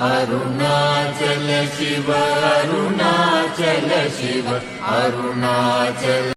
Arunachal Shiv Arunachal Shiv Arunachal